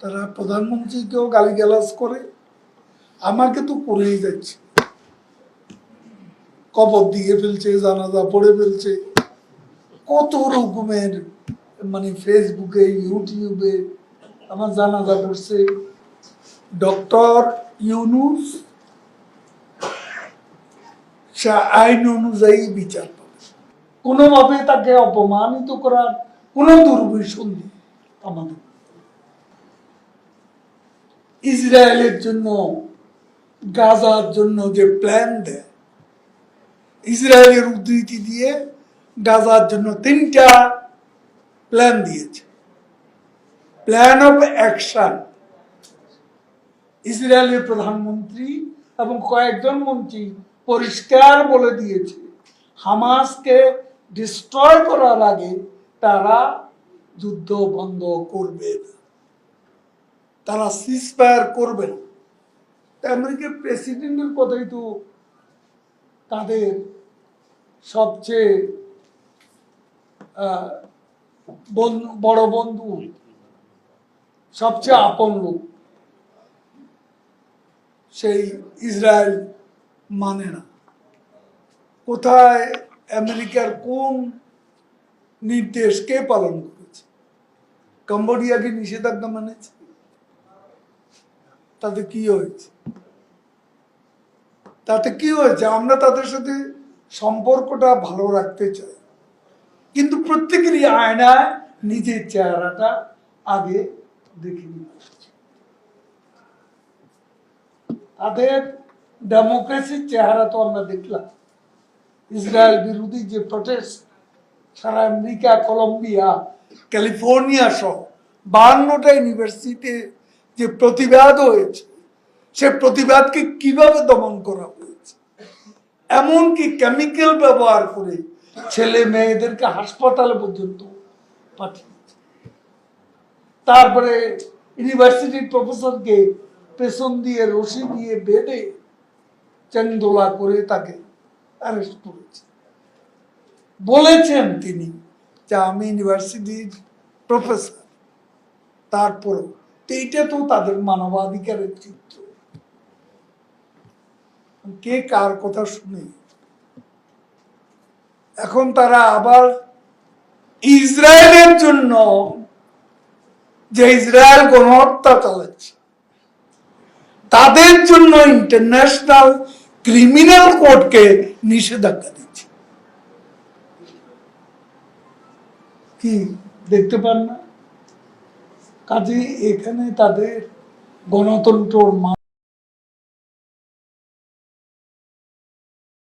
তারা প্রধানমন্ত্রীকেও গালিগালাজ করে, আমাকে তো করেই যাচ্ছে। কবর দিয়ে ফেলছে, জানাজা পড়ে ফেলছে। কত রকমের মানে ফেসবুকে, ইউটিউবে আমার জানাজা পড়ছে। ডক্টর ইউনুস আইন অনুযায়ী বিচার পাবে। কোনোভাবে তাকে অপমানিত করার কোনো দুর্বিসন্ধি আমাদের ইসরায়েলের জন্য, গাজার জন্য যে প্ল্যান দেয়, ইসরায়েলের উদ্ধৃতি দিয়ে গাজার জন্য তিনটা প্ল্যান দিয়েছে। প্ল্যান অফ অ্যাকশন ইসরায়েলের প্রধানমন্ত্রী এবং কয়েকজন মন্ত্রী পরিষ্কার বলে দিয়েছে, হামাসকে ডিস্ট্রয় করার আগে তারা যুদ্ধ বন্ধ করবে না। তারা সিজফায়ার করবে না। আমেরিকার প্রেসিডেন্টের কথাই তো তাদের সবচেয়ে বড় বন্ধু, সবচেয়ে আপন লোক। সেই ইসরায়েল মানে না। কোথায় আমেরিকার কোন নির্দেশ কে পালন করেছে? কম্বোডিয়াকে নিষেধাজ্ঞা মানেছে? তাতে কি হয়েছে? তাতে কি হয়েছে? আমরা তাদের সাথে সম্পর্কটা ভালো রাখতে চাই। কিন্তু প্রত্যেকেরই আয়নায় নিজের চেহারাটা আগে দেখে নিতে। তাদের ডেমোক্রেসির চেহারা তো আমরা দেখলাম। ইসরায়েল বিরোধী যে প্রটেস্ট সারা আমেরিকা, কলম্বিয়া, ক্যালিফোর্নিয়া সহ বাহান্নটা ইউনিভার্সিটিতে যে প্রতিবাদ হয়েছে, সে প্রতিবাদকে কীভাবে দমন করা হয়েছে? এমনকি কেমিক্যাল ব্যবহার করে ছেলে মেয়েদেরকে হাসপাতালে পর্যন্ত পাঠিয়েছে। তারপরে ইউনিভার্সিটির প্রফেসরকে পেছন দিয়ে, রশি দিয়ে বেঁধে চেংদোলা করে তাকে অ্যারেস্ট করেছে। বলেছেন তিনি যে আমি ইউনিভার্সিটির প্রফেসর তারপরেও তো এইটা তো তাদের মানবাধিকারের চিত্র। কে কার কথা শুনে? এখন তারা আবার ইসরায়েলের জন্য যে ইসরায়েল গণহত্যা চালাচ্ছে, তাদের জন্য ইন্টারন্যাশনাল ক্রিমিনাল কোর্টকে নিষেধাজ্ঞা দিচ্ছে। কি, দেখতে পান না? কাজে এখানে তাদের গণতন্ত্র